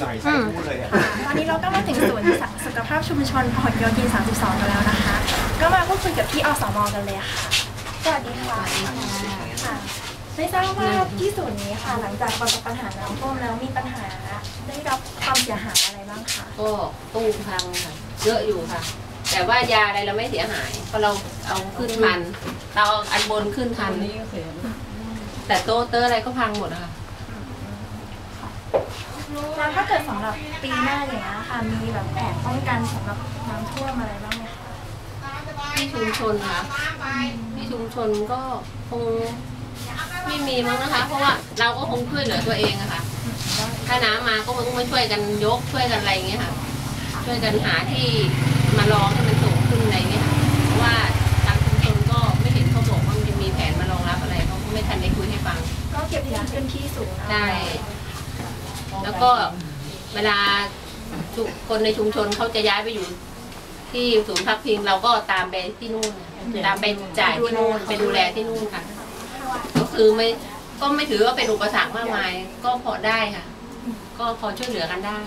หน่อยใส่พูดเลยอะวันนี้เราก็มาถึงศูนย์สุขภาพชุมชนพหลโยธิน 32 กันแล้วนะคะ ก็มาพูดคุยกับพี่อสมกันเลยค่ะ สวัสดีค่ะค่ะ ไม่ทราบว่าที่ศูนย์นี้ค่ะ หลังจากประสบปัญหาน้ำท่วมแล้วมีปัญหาได้รับความเสียหายอะไรบ้างคะ ก็ตู้พังค่ะ เยอะอยู่ค่ะ แต่ว่ายาอะไรเราไม่เสียหายเพราะเราเอาขึ้นทัน เราเอาอันบนขึ้นทัน แต่โต๊ะเตอร์อะไรก็พังหมดอะค่ะ แล้วถ้าเกิดสำหรับปีหน้าอย่างนี้ยค่ะ มีแบบแผนป้องกันสำหรับน้ำท่วมอะไรบ้างไหมคะที่ชุมชนค่ะที่ชุมชนก็คงไม่มีมั้งนะคะ เพราะว่าเราก็คงช่วยเหลือตัวเองอะค่ะ ถ้าน้ำมาก็คงมาช่วยกันยกช่วยกันอะไรอย่างเงี้ยค่ะ ช่วยกันหาที่มารองให้มันสูงขึ้นอะไรเงี้ยค่ะเพราะว่าทางชุมชนก็ไม่เห็นเขาบอกว่ามันจะมีแผนมารองรับอะไรเขาก็ไม่ทันได้คุยให้ฟัง ก็เก็บยาขึ้นที่สูงนะ ได้ แล้วก็เวลาชุคนในชุมชนเขาจะย้ายไปอยู่ ที่ศูนย์พักพิงเราก็ตามไปที่นู่น ตามไปจ่ายที่นู่นไปดูแลที่นู่นค่ะ ก็คือไม่ก็ไม่ถือว่าเป็นอุปสรรคมากมาย ก็พอได้ค่ะ ก็พอช่วยเหลือกันได้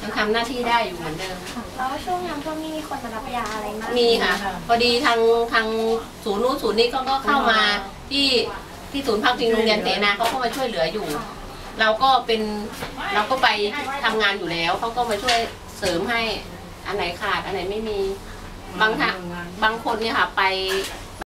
ยังทำหน้าที่ได้อยู่เหมือนเดิมแล้วช่วงน้ำท่วมนี่มีคนมารับยาอะไรบ้างมีค่ะ พอดีทางทางศูนย์นู้นศูนย์นี้เขาก็เข้ามาที่ที่ศูนย์พักพิงโรงเรียนเสนาเขาก็มาช่วยเหลืออยู่ เราก็เป็นเราก็ไปทำงานอยู่แล้วเขาก็มาช่วยเสริมให้อันไหนขาดอันไหนไม่มีบางท่าบางคนเนี่ยค่ะไป